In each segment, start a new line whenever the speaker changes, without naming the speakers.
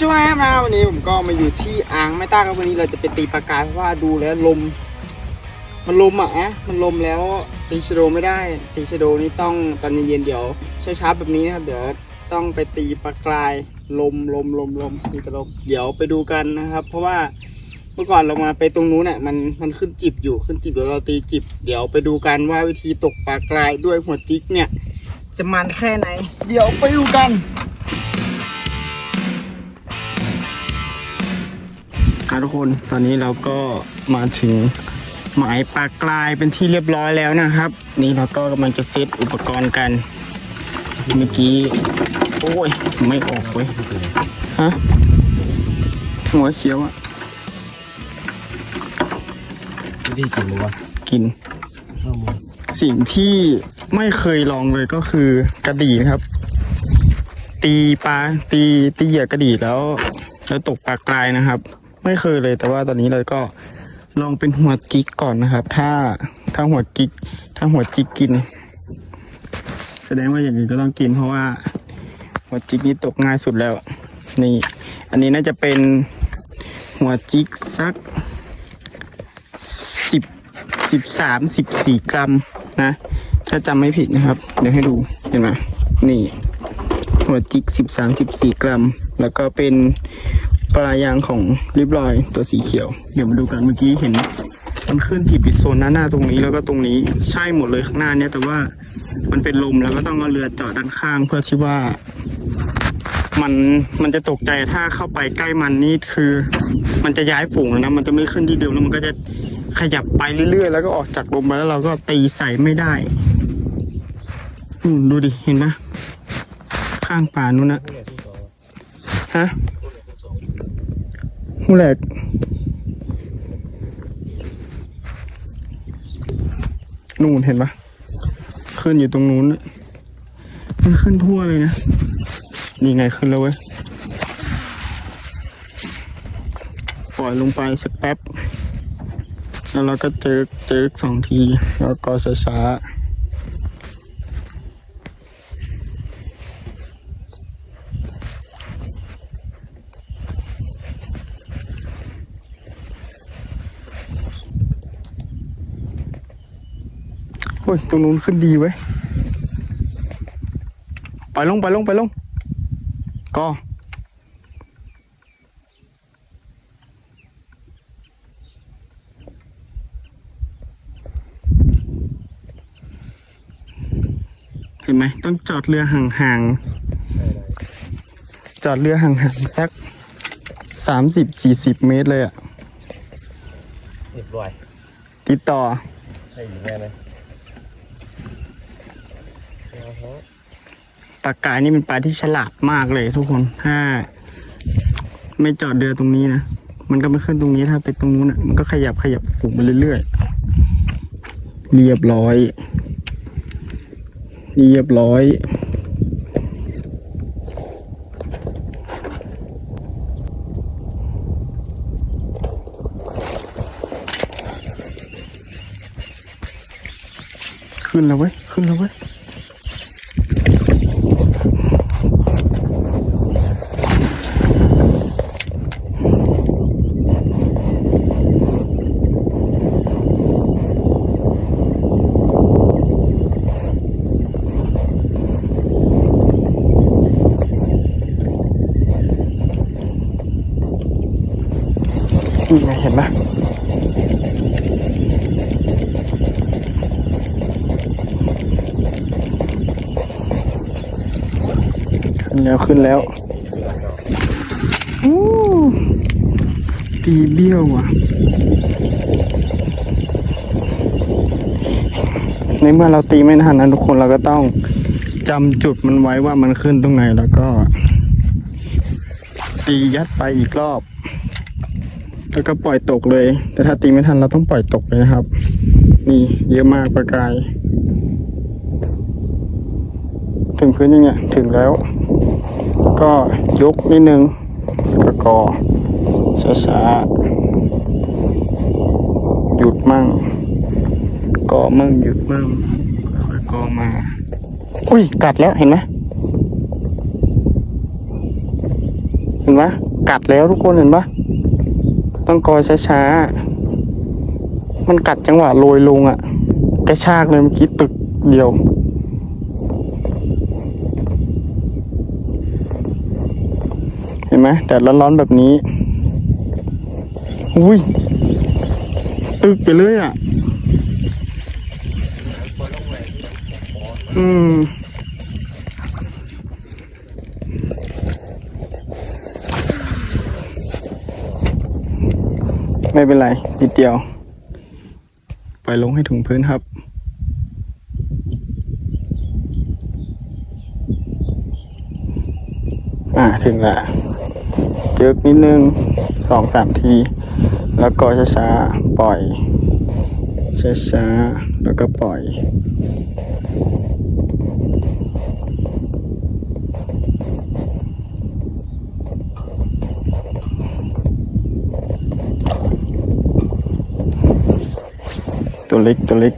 ช่วยมาวันนี้ผมก็มาอยู่ที่อ่างไม่ตั้งครับวันนี้เราจะไปตีปลากายเพราะว่าดูแล้วลม มันลมอะอะมันลมแล้วตีชโดไม่ได้ ตีชโดนี่ต้องตอนเย็นๆเดี๋ยวเช้าๆแบบนี้นะครับเดี๋ยวต้องไปตีปลากรายลมลมลมลมมีตลมเดี๋ยวไปดูกันนะครับ เพราะว่าเมื่อก่อนเรามาไปตรงนู้นเนี่ยมันมันขึ้นจิบอยู่ขึ้นจิบเดี๋ยวเราตีจิบ เดี๋ยวไปดูกันว่าวิธีตกปลากรายด้วยหัวจิกเนี่ย จะมันแค่ไหน เดี๋ยวไปดูกัน ครับทุกคนตอนนี้เราก็มาถึงหมายปลากรายเป็นที่เรียบร้อยแล้วนะครับ นี่เราก็กำลังจะเซตอุปกรณ์กัน เมื่อกี้ โอ้ย ไม่ออกเว้ยฮะหัวเสียวอะ
ไม่ได้กินหรือวะ
กิน
ข้าวมัน
สิ่งที่ไม่เคยลองเลยก็คือกระดี่ครับ ตีปลาตีตีเหยื่อกระดี่แล้ว แล้วตกปลากรายนะครับ ไม่เคยเลย แต่ว่าตอนนี้เราก็ลองเป็นหัวจิกก่อนนะครับ ถ้าถ้าหัวจิก ถ้าหัวจิกกิน แสดงว่าอย่างนี้ก็ต้องกินเพราะว่า หัวจิกนี้ตกง่ายสุดแล้ว นี่ อันนี้น่าจะเป็นหัวจิกสักสิบสิบสามสิบสี่กรัมนะถ้าจำไม่ผิดนะครับ เดี๋ยวให้ดูเห็นไหมนี่ หัวจิกสิบสามสิบสี่กรัม แล้วก็เป็น ปลายางของริบลอยตัวสีเขียว เดี๋ยวมาดูกันเมื่อกี้เห็น มันขึ้นที่ปิดโซนหน้าหน้าตรงนี้แล้วก็ตรงนี้ใช่หมดเลยข้างหน้าเนี่ยแต่ว่ามันเป็นลมแล้วก็ต้องเอาเรือจอดด้านข้างเพื่อที่ว่า มันมันจะตกใจถ้าเข้าไปใกล้มันนี่คือ มันจะย้ายฝูงแล้วนะมันจะไม่ขึ้นที่เดิมแล้วมันก็จะขยับไปเรื่อยๆ แล้วก็ออกจากลมมาแล้วเราก็ตีใส่ไม่ได้ อืมดูดิเห็นไหมข้างป่านู้นนะฮะ หูแหลกนู่นเห็นปะขึ้นอยู่ตรงนู้น มันขึ้นทั่วเลยนะนี่ไงขึ้นแล้วเว้ย ปล่อยลงไปสักแป๊บ แล้วเราก็เจอเจอสองที แล้วก็ช้าๆ โอ้ย ตรงนู้นขึ้นดีเว้ย ไปลงไปลงไปลงก็เห็นไหมต้องจอดเรือห่างๆ จอดเรือห่างๆ สักสามสิบสี่สิบเมตรเลยอะ
เรียบร้อย
ติดต่อ
ให้อยู่แม่เลยเอาฮะ
ป ลากายนี่เป็นปลาที่ฉลาดมากเลยทุกคนถ้าไม่จอดเรือตรงนี้นะมันก็ไม่ขึ้นตรงนี้ถ้าไปตรงนู้นนะมันก็ขยับขยับฝูงไปเรื่อยๆเรียบร้อย เรียบร้อยขึ้นแล้วเว้ย ขึ้นแล้วเว้ย นี่ไงเห็นไหมขึ้นแล้วขึ้นแล้วอู้ตีเบี้ยวอะ ในเมื่อเราตีไม่ทันนะทุกคนเราก็ต้องจำจุดมันไว้ว่ามันขึ้นตรงไหนแล้วก็ ตียัดไปอีกรอบ แล้วก็ปล่อยตกเลย แต่ถ้าตีไม่ทันเราต้องปล่อยตกเลยนะครับ นี่เยอะมากประกาย ถึงพื้นยังไงถึงแล้ว ก็ยกนิดนึงก็กอช้าๆหยุดมั่งกอมั่งหยุดมั่งค่อยๆกอมา อุ้ยกัดแล้วเห็นไหมเห็นไหมกัดแล้วทุกคนเห็นปะ ต้องกอยช้าๆ มันกัดจังหวะโรยลงอะ่ะ กระชากเลยเมื่อกี้ตึกเดียว เห็นไหมแดดร้อนๆแบบนี้ อุ้ย ตึกไปเลยอะ่ะ อืม ไม่เป็นไรนิดเดียว ปล่อยลงให้ถึงพื้นครับ อ่าถึงละจึกนิดนึงสองสามที แล้วก็ช้าๆปล่อยช้าๆแล้วก็ปล่อย ตัวเล็ก ตัวเล็ก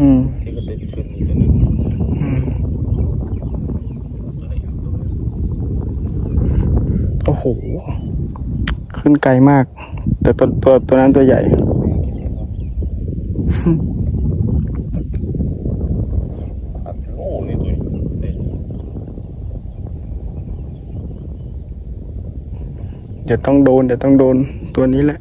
อืม
ที่ก็ติดขึ้นอีกตัวหนึง
อืม โอ้โห ขึ้นไกลมาก แต่ตัวตัวตัวนั้นตัวใหญ่
ไม่กี่เสียงครับอัดโอ้นี่ตัวนี้เด็ด
เดี๋ยวต้องโดน เดี๋ยวต้องโดนตัวนี้แหละ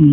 อื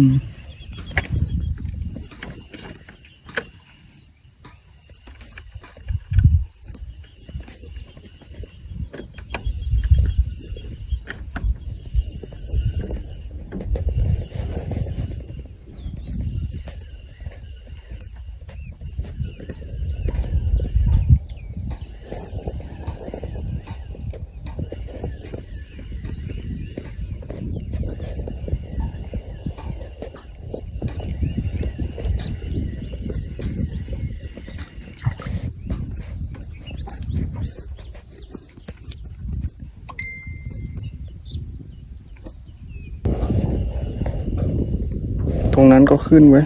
รงนั้นก็ขึ้นไว้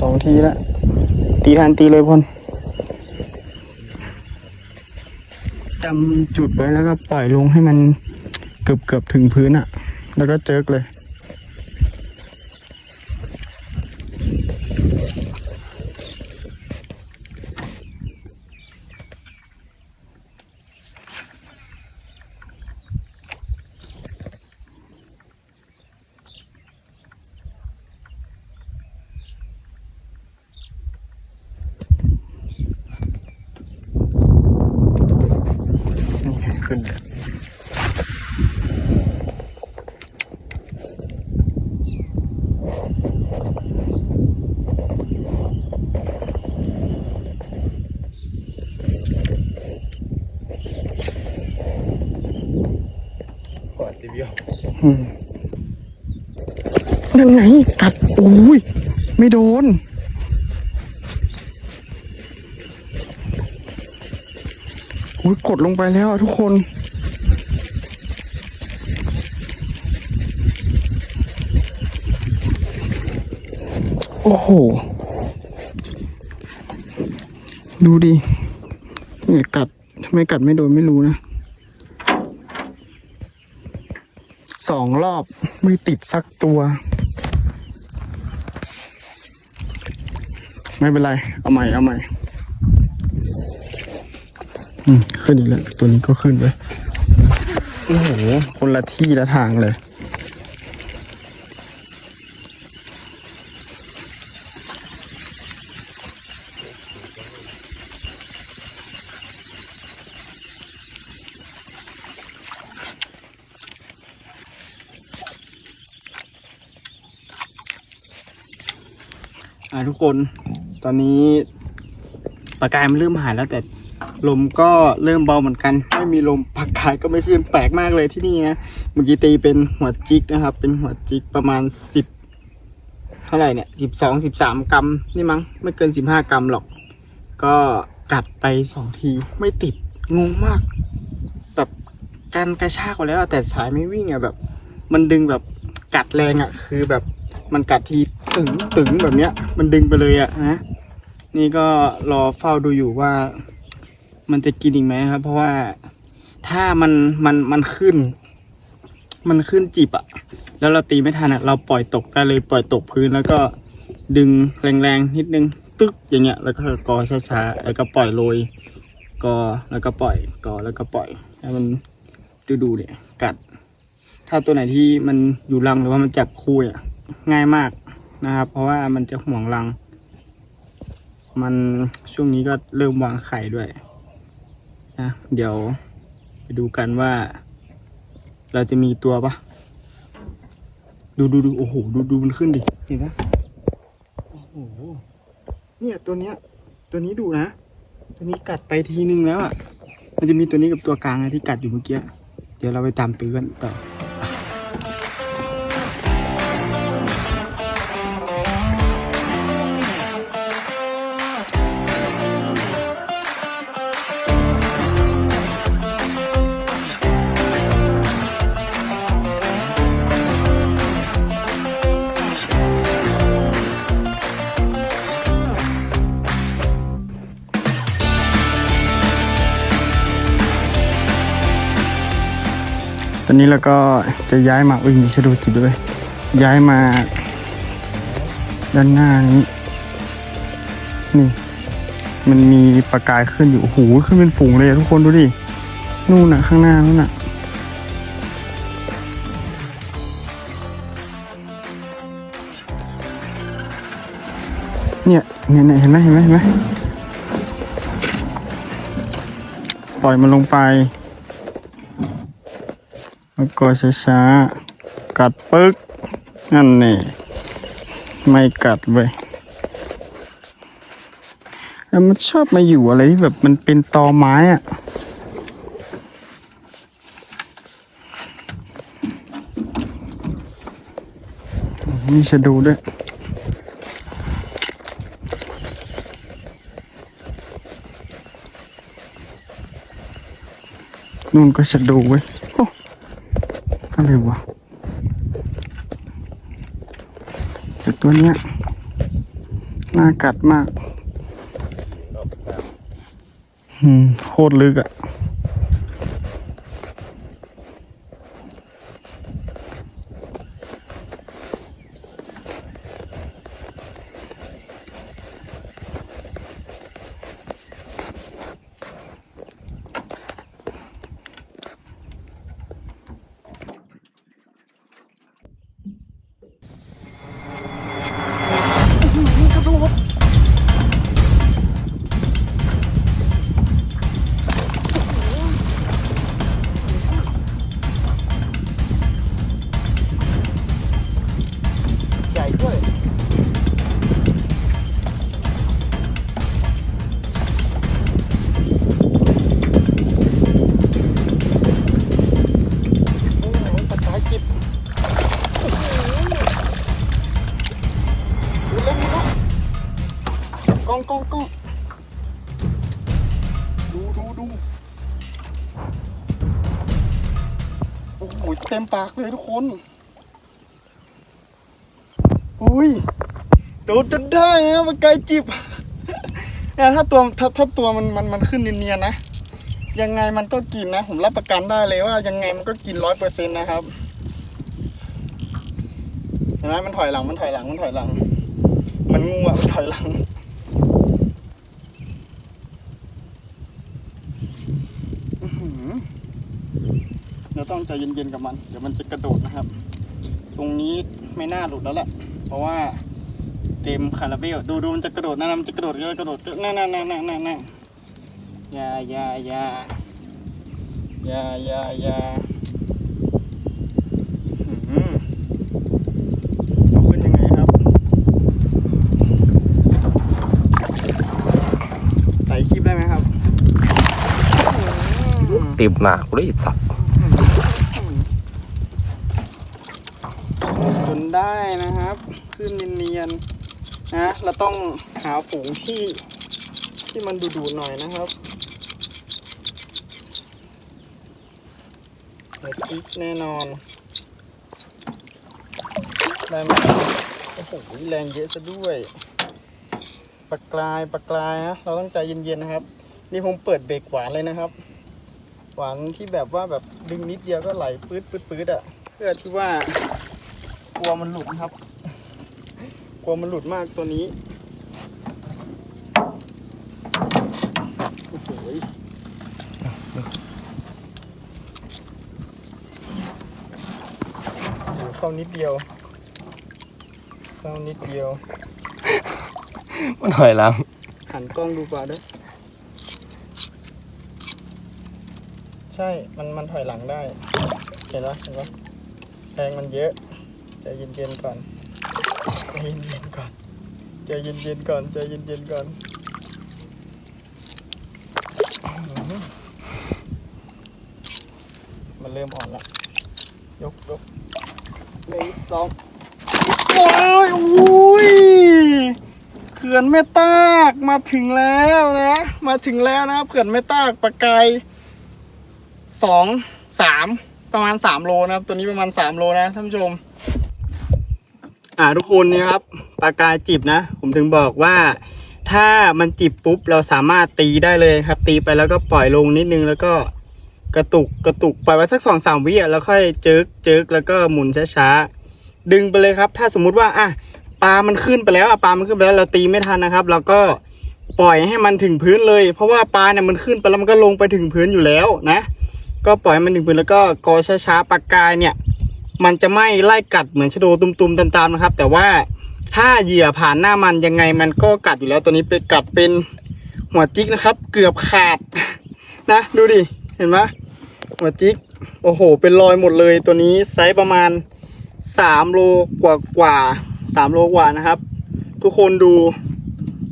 สองทีละตีทันตีเลยพลจำจุดไว้แล้วก็ปล่อยลงให้มันเกือบเกือบถึงพื้นอะ่ะ แล้วก็เจิกเลย นี่ไงขึ้นเลย
ก่อนทีเดี ยั
งไงกัดโอ้ยไม่โดน โอ้ยกดลงไปแล้วทุกคนโอ้โห ดูดิเนี่ยกัดทำไมกัดไม่โดนไม่รู้นะ สองรอบไม่ติดสักตัว ไม่เป็นไร เอาใหม่ เอาใหม่ อืม ขึ้นอีกแล้ว ตัวนี้ก็ขึ้นไปโอ้โหคนละที่ละทางเลย คน ตอนนี้ปากกายมันเริ่มหายแล้วแต่ลมก็เริ่มเบาเหมือนกัน ไม่มีลมปากกายก็ไม่ขึ้นแปลกมากเลยที่นี่นะเมื่อกี้ตีเป็นหัวจิกนะครับ เป็นหัวจิกประมาณสิบเท่าไหร่เนี่ยสิบสองสิบสามกรัมนี่มั้งไม่เกินสิบห้ากรัมหรอก ก็กัดไปสองทีไม่ติดงงมากแบบการกระชากไปแล้วแต่สายไม่วิ่งอะแบบ มันดึงแบบกัดแรงอะคือแบบ มันกัดทีตึงตึงแบบเนี้ย มันดึงไปเลยอะนะนี่ก็รอเฝ้าดูอยู่ว่า มันจะกินอีกไหมครับ เพราะว่าถ้ามันมันมันขึ้น มันขึ้นจีบอะแล้วเราตีไม่ทันอะเราปล่อยตกได้เลยปล่อยตกพื้นแล้วก็ดึงแรงๆนิดนึงตึ๊กอย่างเงี้ย แล้วก็กอช้าๆแล้วก็ปล่อยโรยกอแล้วก็ปล่อยกอแล้วก็ปล่อยให้มันดูดูๆเนี่ยกัด ถ้าตัวไหนที่มันอยู่รังหรือว่ามันจับคู่เนี่ย ง่ายมากนะครับ เพราะว่ามันจะห่วงรัง มันช่วงนี้ก็เริ่มวางไข่ด้วยนะเดี๋ยวไปดูกันว่า เราจะมีตัวปะดูดูดูโอ้โหดูดูมันขึ้นดิเห็นไหมโอ้โหเนี่ยตัวเนี้ย ตัวนี้ดูนะ ตัวนี้กัดไปทีนึงแล้วอะมันจะมีตัวนี้กับตัวกลางที่กัดอยู่เมื่อกี้ เดี๋ยวเราไปตามตื้อกันต่อ อนนี้เราก็จะย้ายมาอุ้ยมีชะดูจิบด้วย ย้ายมา ด้านหน้านี้นี่ มันมีประกายขึ้นอยู่โอ้โหขึ้นเป็นฝูงเลยทุกคนดูดินู่นน่ะ ข้างหน้านู่นน่ะเนี่ยเนี่ยเห็นไหมเห็นไหมเห็นไหมปล่อยมันลงไป แล้วก็ช้าๆ กัดปึ๊ก นั่นนี่ ไม่กัดเว้ยแล้วมันชอบมาอยู่อะไรที่แบบมันเป็นตอไม้อะมีชะดูด้วยนู่นก็ชะดูเว้ย อะไรวะแต่ตัวเนี้ยน่ากัดมาก อืม โคตรลึกอะ ปากเลยทุกคน อุ้ยโดนจะได้นะมันไกลจิบเนี่ถ้าตัวถ้าถ้าตัวมันมันมันขึ้นเนียนๆนะ ยังไงมันก็กินนะ ผมรับประกันได้เลยว่า ยังไงมันก็กินร้อยเปอร์เซ็นต์นะครับเห็นไหมมันถอยหลังมันถอยหลังมันถอยหลัง มันงูอะมันถอยหลัง อื้อหือเดี๋ยว ต้องใจเย็นๆกับมัน เดี๋ยวมันจะกระโดดนะครับ ทรงนี้ไม่น่าหลุดแล้วแหละ เพราะว่าเต็มคาราเบล ดูดูมันจะกระโดดนะมันจะกระโดดกระโดดนั่นนั่นนั่นนั่นนั่นนั่นอย่าอย่าอย่าอย่าอย่าอย่าเอาขึ้นยังไงครับ ไต่คลิปได้ไหมครับ
ติบหนากูได้สัตว์
จน ได้นะครับ ขึ้นเนียนๆนะเราต้องหาฝูงที่ที่มันดุๆหน่อยนะครับเด็ดพริกแน่นอนได้ไหมโอ้โหแรงเยอะซะด้วยปลากรายปลากรายนะเราต้องใจเย็นๆนะครับ นี่ผมเปิดเบรกหวานเลยนะครับ หวานที่แบบว่าแบบดึงนิดเดียวก็ไหลปื๊ดปื๊ดปื๊ดอะ เพื่อที่ว่า ลัวมันหลุดนะครับ กลัวมันหลุดมากตัวนี้โอ้โหยโอ้โหเข้านิดเดียว เข้านิดเดียว
มันหอยหลัง
หันกล้องดูก่อนด้วยใช่ มันมันถอยหลังได้ เห็นปะเห็นปะแรงมันเยอะ ใจเย็นๆก่อนใจเย็นๆก่อนใจเย็นๆก่อนใจเย็นๆก่อนอื้อหือมันเริ่มอ่อนละยกยกหนึ่งสองโอ้ยอุ้ยเขื่อนแม่ตากมาถึงแล้วนะ มาถึงแล้วนะครับเขื่อนแม่ตากปลากายสองสามประมาณสามโลนะครับ ตัวนี้ประมาณสามโลนะท่านผู้ชม อ่าทุกคนเนี่ยครับปลากายจิบนะ ผมถึงบอกว่า ถ้ามันจิบปุ๊บเราสามารถตีได้เลยครับ ตีไปแล้วก็ปล่อยลงนิดนึงแล้วก็กระตุกกระตุกปล่อยไว้สักสองสามวิอะแล้วค่อยจิกจิกแล้วก็หมุนช้าๆดึงไปเลยครับ ถ้าสมมุติว่าอะปลามันขึ้นไปแล้วอะปลามันขึ้นไปแล้วเราตีไม่ทันนะครับเราก็ปล่อยให้มันถึงพื้นเลย เพราะว่าปลาเนี่ยมันขึ้นไปแล้วมันก็ลงไปถึงพื้นอยู่แล้วนะ ก็ปล่อยให้มันถึงพื้นแล้วก็กอช้าๆปลากายเนี่ย มันจะไม่ไล่กัดเหมือนชโดตุ่มๆตามๆนะครับ แต่ว่าถ้าเหยื่อผ่านหน้ามันยังไงมันก็กัดอยู่แล้วตัวนี้เป็นกัดเป็นหัวจิกนะครับ เกือบขาดนะดูดิเห็นไหมหัวจิกโอ้โห เป็นรอยหมดเลยตัวนี้ไซส์ประมาณสามโลกว่ากว่าสามโลกว่านะครับ ทุกคนดู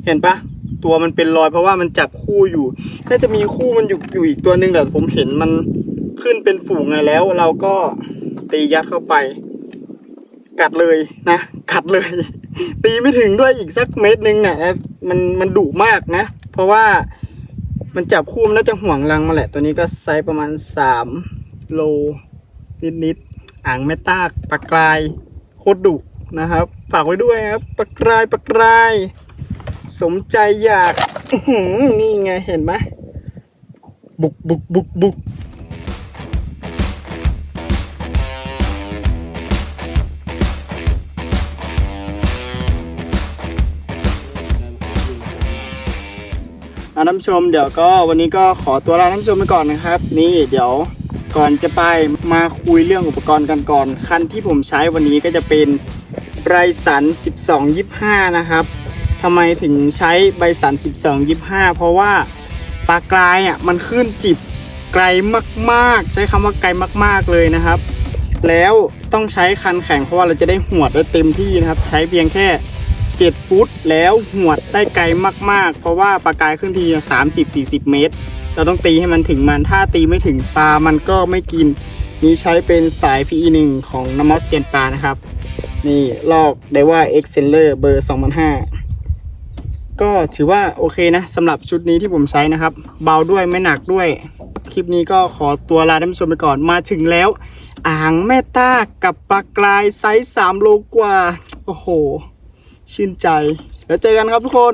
เห็นปะตัวมันเป็นรอยเพราะว่ามันจับคู่อยู่ น่าจะมีคู่มันอยู่อยู่อีกตัวหนึ่งแต่ผมเห็นมันขึ้นเป็นฝูงไงแล้ว เราก็ ตียัดเข้าไป กัดเลยนะ กัดเลย ตีไม่ถึงด้วยอีกสักเม็ดหนึ่งเนี่ยมันมันดุมากนะ เพราะว่ามันจับคู่มันน่าจะห่วงรังมาแหละ ตัวนี้ก็ไซส์ประมาณสามโลนิดๆอ่างแม่ตากปลากรายโคตรดุนะครับ ฝากไว้ด้วยครับปลากรายปลากราย สมใจอยากนี่ไงเห็นไหมบุกบุกบุกบุก อะท่านผู้ชมเดี๋ยวก็วันนี้ก็ขอตัวลาท่านผู้ชมไปก่อนนะครับ นี่เดี๋ยวก่อนจะไปมาคุยเรื่องอุปกรณ์กันก่อน คันที่ผมใช้วันนี้ก็จะเป็นไรสัน 1225 นะครับทำไมถึงใช้ใบสัน 1225 เพราะว่าปลากรายอะมันขึ้นจิบไกลมากๆ ใช้คำว่าไกลมากๆเลยนะครับ แล้วต้องใช้คันแข็งเพราะว่าเราจะได้หวดได้เต็มที่นะครับ ใช้เพียงแค่ 7 ฟุตแล้วหวดได้ไกลมากๆ เพราะว่าปลากรายขึ้นที30-40เมตร เราต้องตีให้มันถึงมันถ้าตีไม่ถึงปลามันก็ไม่กิน นี้ใช้เป็นสาย PE1 ของน้ำมอสเซียนปลานะครับ นี่ลอกได้ว่า Exceller เบอร์2005 ก็ถือว่าโอเคนะสำหรับชุดนี้ที่ผมใช้นะครับ เบาด้วยไม่หนักด้วย คลิปนี้ก็ขอตัวลาท่านผู้ชมไปก่อนมาถึงแล้ว อ่างแม่ตากับปลากรายไซส์3โลกว่า โอ้โห ชื่นใจ แล้วเจอกันครับทุกคน